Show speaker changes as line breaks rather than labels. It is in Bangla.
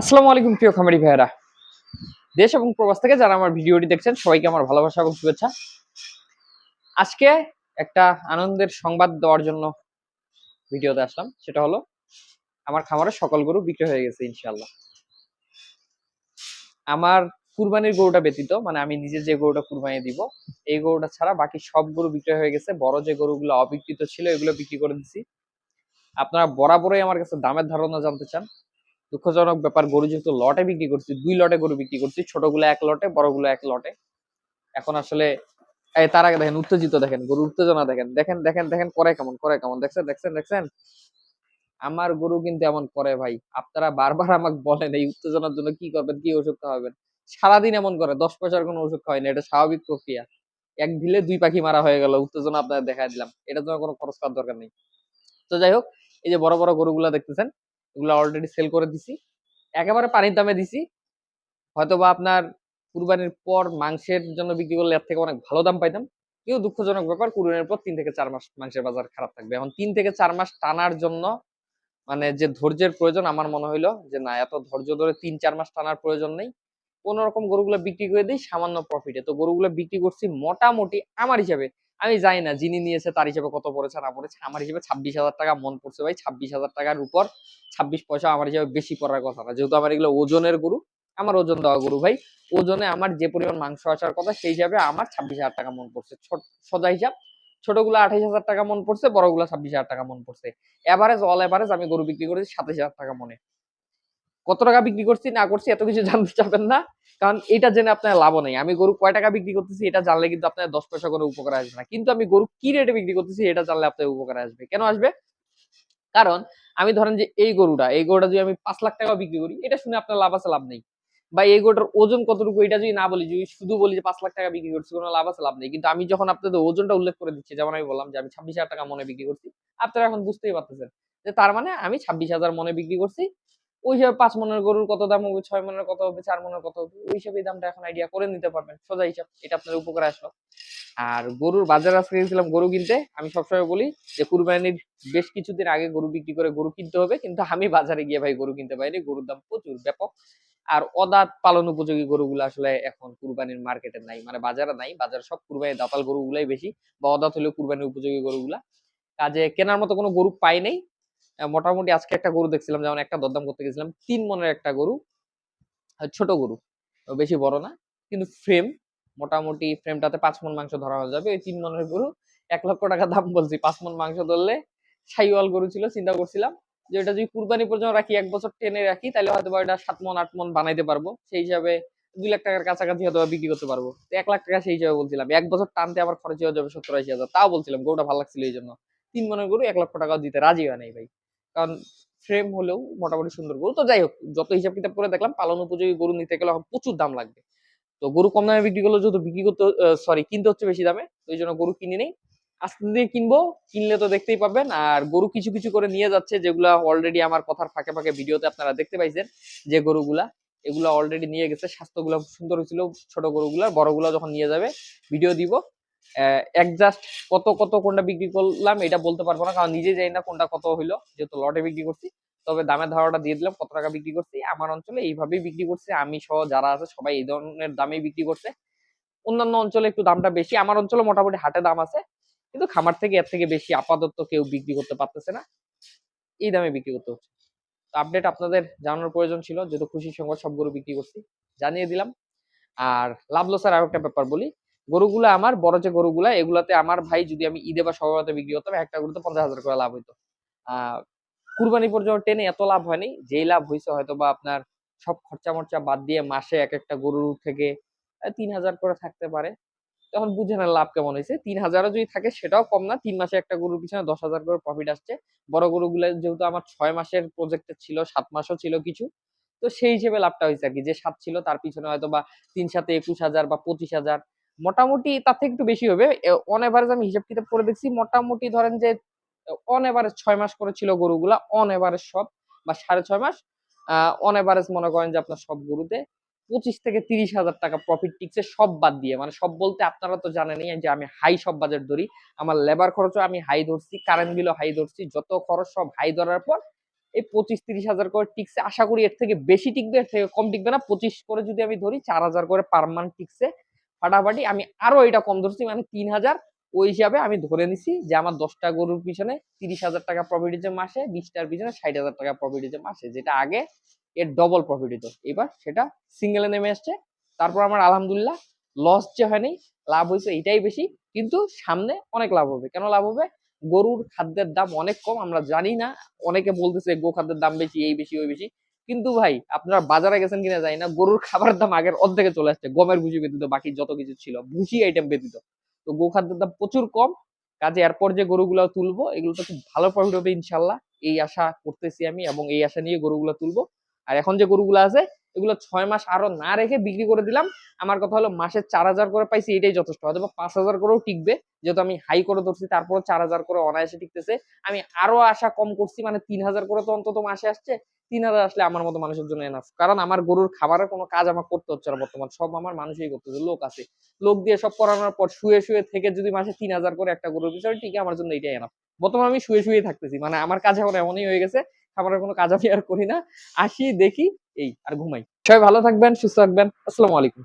আসসালামু আলাইকুম প্রিয় খামারি ভাইয়েরা। দেশ এবং প্রবাস থেকে যারা আমার ভিডিওটি দেখছেন, সবাইকে আমার ভালোবাসা এবং শুভেচ্ছা। আজকে একটা আনন্দের সংবাদ দেওয়ার জন্য ভিডিওতে আসলাম। সেটা হলো, আমার খামারে সকল গরু বিক্রি হয়ে গেছে ইনশাল্লাহ আমার কুরবানির গরুটা ব্যতীত মানে আমি নিজে যে গরুটা কুরবানি দিব, এই গরুটা ছাড়া বাকি সব গরু বিক্রি হয়ে গেছে। বড় যে গরুগুলো অবিকৃত ছিল, এগুলো বিক্রি করে দিছি। আপনারা বরাবরই আমার কাছে দামের ধারণা জানতে চান। দুঃখজনক ব্যাপার, গরু যেহেতু লটে বিক্রি করছি, দুই লটে গরু বিক্রি করছি, ছোটগুলো এক লটে, বড়গুলো এক লটে। এখন আসলে তার আগে দেখেন, উত্তেজিত দেখেন গরু উত্তেজনা দেখেন। দেখেন দেখেন দেখেন, করে কেমন করে কেমন, দেখছেন দেখছেন দেখছেন? আমার গরু কিন্তু এমন করে ভাই, আপনারা বারবার আমাকে বলেন, এই উত্তেজনার জন্য কি করবেন, কি ওষুধ খাওয়াবেন? সারাদিন এমন করে, দশ পয়সার কোনো ওষুধ খাওয়াই না, এটা স্বাভাবিক প্রক্রিয়া। এক ঢিলে দুই পাখি মারা হয়ে গেল, উত্তেজনা আপনাদের দেখা দিলাম। এটার জন্য কোনো খরচ করার দরকার নেই। তো যাই হোক, এই যে বড় বড় গরুগুলা দেখতেছেন এগুলো অলরেডি সেল করে দিছি। একেবারে পানির দামে দিছি। হয়তো বা আপনার কুরবানির পর মাংসের জন্য বিক্রি করলে এর থেকে অনেক ভালো দাম পাইতাম। কেউ দুঃখজনক ব্যাপার, কুরবানির পর তিন থেকে চার মাস মাংসের বাজার খারাপ থাকবে। এখন তিন থেকে চার মাস টানার জন্য মানে যে ধৈর্যের প্রয়োজন, আমার মনে হইল যে না, এত ধৈর্য ধরে তিন চার মাস টানার প্রয়োজন নেই। কোন রকম গরুগুলো বিক্রি করে দিই সামান্য প্রফিটে তো গরুগুলো বিক্রি করছি মোটামুটি আমার হিসাবে আমি জানি না যিনি নিয়েছে তার হিসেবে কত পড়েছে, না পড়েছে। আমার হিসেবে ছাব্বিশ হাজার টাকা মন পড়ছে ভাই। ছাব্বিশ হাজার টাকার উপর ছাব্বিশ পয়সা আমার হিসেবে বেশি পড়ার কথা না। যেহেতু আমার এগুলো ওজনের গরু, আমার ওজন দেওয়া গরু ভাই। ওজনে আমার যে পরিমাণ মাংস আসার কথা, সেই হিসাবে আমার ছাব্বিশ হাজার টাকা মন পড়ছে। সোজা হিসাব, ছোটগুলো আঠাইশ হাজার টাকা মন পড়ছে, বড়গুলো ছাব্বিশ হাজার টাকা মন পড়ছে। এভারেজ অল এভারেজ আমি গরু বিক্রি করেছি সাতাশ হাজার টাকা মনে। কত টাকা বিক্রি করছি, না করছি, এত কিছু জানতে চাবেন না। কারণ এটা জেনে আপনার লাভ নেই। আমি গরু কয় টাকা বিক্রি করতেছি, এটা জানলে কিন্তু আপনার দশ পয়সা করে উপকার আসবে না। কিন্তু আমি গরু কি রেটে বিক্রি করতেছি, এটা জানলে আপনার উপকার আসবে। কেন আসবে? কারণ আমি ধরেন যে এই গরুটা এই গরুটা যদি আমি পাঁচ লাখ টাকা বিক্রি করি, এটা শুনে আপনার লাভ আছে, লাভ নেই। বা এই গরুটার ওজন কতটুকু, এটা যদি না বলি, যদি শুধু বলি যে পাঁচ লাখ টাকা বিক্রি করছি, কোনো লাভ আছে, লাভ নেই। কিন্তু আমি যখন আপনাদের ওজনটা উল্লেখ করে দিচ্ছি, যেমন আমি বললাম যে আমি ছাব্বিশ হাজার টাকা মনে বিক্রি করছি, আপনারা এখন বুঝতেই পারতেছেন। যে তার মানে আমি ছাব্বিশ হাজার মনে বিক্রি করছি ওই হিসাবে পাঁচ মনের গরুর কত দাম হবে, ছয় মনের কত হবে, চার মনের কত হবে, ওই হিসাবে দামটা এখন আইডিয়া করে নিতে পারবেন। সোজা হিসাব, এটা আপনার উপকারে আসলো। আর গরুর বাজার আজকে গেছিলাম গরু কিনতে, আমি সবসময় বলি যে কুরবানির বেশ কিছুদিন আগে গরু বিক্রি করে গরু কিনতে হবে, কিন্তু আমি বাজারে গিয়ে ভাই গরু কিনতে পারিনি, গরুর দাম প্রচুর, ব্যাপক। আর অদাঁত পালন উপযোগী গরুগুলো আসলে এখন কুরবানির মার্কেটে নাই মানে বাজারে নাই, বাজারে সব কুরবানি দাতাল গরুগুলাই বেশি, বা অদাঁত হলেও কুরবানির উপযোগী গরুগুলা। কাজে কেনার মতো কোনো গরু পাই নাই মোটামুটি আজকে একটা গরু দেখছিলাম, যেমন একটা দরদাম করতে গেছিলাম, তিন মনের একটা গরু ছোট গরু বেশি বড় না, কিন্তু ফ্রেম মোটামুটি ফ্রেমটাতে পাঁচ মন মাংস ধরা হয়ে যাবে, ওই তিন মনের গরু, এক লক্ষ টাকা দাম বলছি, পাঁচ মন মাংস ধরলে সাইওয়াল গরু ছিল, চিন্তা করছিলাম যে ওটা যদি কুরবানি পর্যন্ত রাখি, এক বছর টেনে রাখি, তাহলে হয়তো এটা সাত মন, আট মন বানাইতে পারব, সেই হিসাবে দুই লাখ টাকার কাছাকাছি হয়তো বিক্রি করতে পারব এক লাখ টাকা সেই হিসাবে বলছিলাম, এক বছর টানতে আমার খরচ হয়ে যাবে সত্তর আশি হাজার, তাও বলছিলাম, গরুটা ভালো লাগছিল এই জন্য, তিন মনের গরু, এক লক্ষ টাকাও দিতে রাজি হয় নাই ভাই। কারণ ফ্রেম হলেও মোটামুটি সুন্দর গরু। তো যাই হোক, যত হিসাব কিতাব করে দেখলাম, পালন উপযোগী গরু নিতে গেলে প্রচুর দাম লাগবে। তো গরু কম দামে বিক্রি করলে যেহেতু বিক্রি করতে সরি কিনতে হচ্ছে বেশি দামে, তো এই জন্য গরু কিনে নেই। আস্তে দিয়ে কিনবো, কিনলে তো দেখতেই পাবেন আর গরু কিছু কিছু করে নিয়ে যাচ্ছে, যেগুলা অলরেডি আমার কথার ফাঁকে ফাঁকে ভিডিওতে আপনারা দেখতে পাইছেন, যে গরুগুলা, এগুলা অলরেডি নিয়ে গেছে। স্বাস্থ্যগুলো সুন্দর হয়েছিল, ছোট গরুগুলা, বড়গুলা যখন নিয়ে যাবে ভিডিও দিব। একজাস্ট কত কত কোনটা বিক্রি করলাম এটা বলতে পারব না, কারণ নিজে জানি না কোনটা কত হইল, যেহেতু লটে বিক্রি করছি। তবে দামের ধারণাটা দিয়ে দিলাম, কত টাকা বিক্রি করছি, আমার অঞ্চলে এইভাবেই বিক্রি করছে, আমি সহ যারা আছে সবাই এই ধরনের দামেই বিক্রি করছে। অন্যান্য অঞ্চলে একটু দামটা বেশি, আমার অঞ্চলে মোটামুটি হাটে দাম আছে, কিন্তু খামার থেকে এর থেকে বেশি আপাতত কেউ বিক্রি করতে পারতেছে না, এই দামে বিক্রি করতে হচ্ছে। তো আপডেট আপনাদের জানানোর প্রয়োজন ছিল, যেহেতু খুশির সংবাদ সবগুলো বিক্রি করছি, জানিয়ে দিলাম। আর লাভ লসের আরও একটা ব্যাপার বলি গরুগুলো আমার, বড় যে গরুগুলা, এগুলাতে আমার ভাই যদি আমি ঈদে বা সবাইতে বিক্রি করতাম, একটা গরুতে পঞ্চাশ হাজার করে লাভ হইতো। কুরবানি পর্যন্ত টেনে এত লাভ হয়নি, যেই লাভ হয়েছে হয়তো বা আপনার সব খরচা মরচা বাদ দিয়ে মাসে এক একটা গরুর থেকে তিন হাজার করে থাকতে পারে। তখন বুঝে না লাভ কেমন হয়েছে তিন হাজারও যদি থাকে সেটাও কম না, তিন মাসে একটা গরুর পিছনে দশ হাজার করে প্রফিট আসছে। বড় গরুগুলো যেহেতু আমার ছয় মাসের প্রজেক্টে ছিল, সাত মাসও ছিল কিছু, তো সেই হিসেবে লাভটা হয়েছে আর কি। যে সাত ছিল তার পিছনে হয়তো বা তিন সাথে একুশ হাজার বা পঁচিশ হাজার মোটামুটি তার থেকে একটু বেশি হবে। অন এভারেজ আমি হিসাব কিতাব করে দেখছি, মোটামুটি ধরেন যে অন এভারেজ ছয় মাস করে ছিল গরুগুলা অন এভারেজ সব, বা সাড়ে ছয় মাস। অন এভারেজ মনে করেন যে আপনার সব গরুতে পঁচিশ থেকে তিরিশ হাজার টাকা প্রফিট টিকছে সব বাদ দিয়ে। মানে সব বলতে আপনারা তো জানেনই যে আমি হাই সব বাজেট ধরি। আমার লেবার খরচও আমি হাই ধরছি কারেন্ট বিলও হাই ধরছি। যত খরচ সব হাই ধরার পর এই পঁচিশ তিরিশ হাজার করে টিকছে। আশা করি এর থেকে বেশি টিকবে, এর থেকে কম টিকবে না। পঁচিশ করে যদি আমি ধরি, চার হাজার করে পার মান্থ টিকছে। ফাটাফাটি আমি আরও এটা কম ধরছি মানে তিন হাজার, ওই হিসাবে আমি ধরে নিছি যে আমার দশটা গরুর পিছনে তিরিশ হাজার টাকা প্রফিট হচ্ছে মাসে বিশটার পিছনে ষাট হাজার টাকা প্রফিট হচ্ছে মাসে যেটা আগে এর ডবল প্রফিট হতো। এবার সেটা সিঙ্গেলে নেমে আসছে। তারপর আমার আলহামদুলিল্লাহ লস যে হয়নি, লাভ হয়েছে এটাই বেশি, কিন্তু সামনে অনেক লাভ হবে। কেন লাভ হবে? গরুর খাদ্যের দাম অনেক কম, আমরা জানি না, অনেকে বলতেছে গো খাদ্যের দাম বেশি, এই বেশি, ওই বেশি। কিন্তু ভাই, আপনারা বাজারে গেছেন কিনা জানি না, গরুর খাবার দাম আগের অর্ধেকে চলে আসছে। গমের ভুসি ব্যতীত বাকি যত কিছু ছিল ভুসি আইটেম ব্যতীত। তো গো খাদ্যের দাম প্রচুর কম। কাজে এরপর যে গরুগুলো তুলবো, এগুলো তো খুব ভালো প্রফিট হবে ইনশাল্লাহ। এই আশা করতেছি আমি এবং এই আশা নিয়ে গরুগুলো তুলবো। আর এখন যে গরুগুলো আছে এগুলো ছয় মাস আরও না রেখে বিক্রি করে দিলাম। আমার কথা হলো, মাসে চার হাজার করে পাইছি, এটাই যথেষ্ট। হয়তো পাঁচ হাজার করেও টিকবে, যেহেতু আমি হাই করে ধরছি তারপর চার হাজার করে অনায়াসে টিকতেছে। আমি আরও আশা কম করছি মানে তিন হাজার করে তো অন্তত মাসে আসছে, তিন হাজার আসলে আমার মতো মানুষের জন্য এনাফ কারণ আমার গরুর খাবারের কোনো কাজ আমার করতে হচ্ছে না বর্তমান, সব আমার মানুষই করতেছে, লোক আছে। লোক দিয়ে সব করানোর পর শুয়ে শুয়ে থেকে যদি মাসে তিন হাজার করে একটা গরুর পিছনে টিকে, আমার জন্য এটাই এনাফ বর্তমানে আমি শুয়ে শুয়ে থাকতেছি মানে আমার কাজ এখন এমনই হয়ে গেছে, খাবারের কোনো কাজ আমি আর করি না। আসি, দেখি এই আর ঘুমাই। সবাই ভালো থাকবেন সুস্থ থাকবেন। আসসালামু আলাইকুম।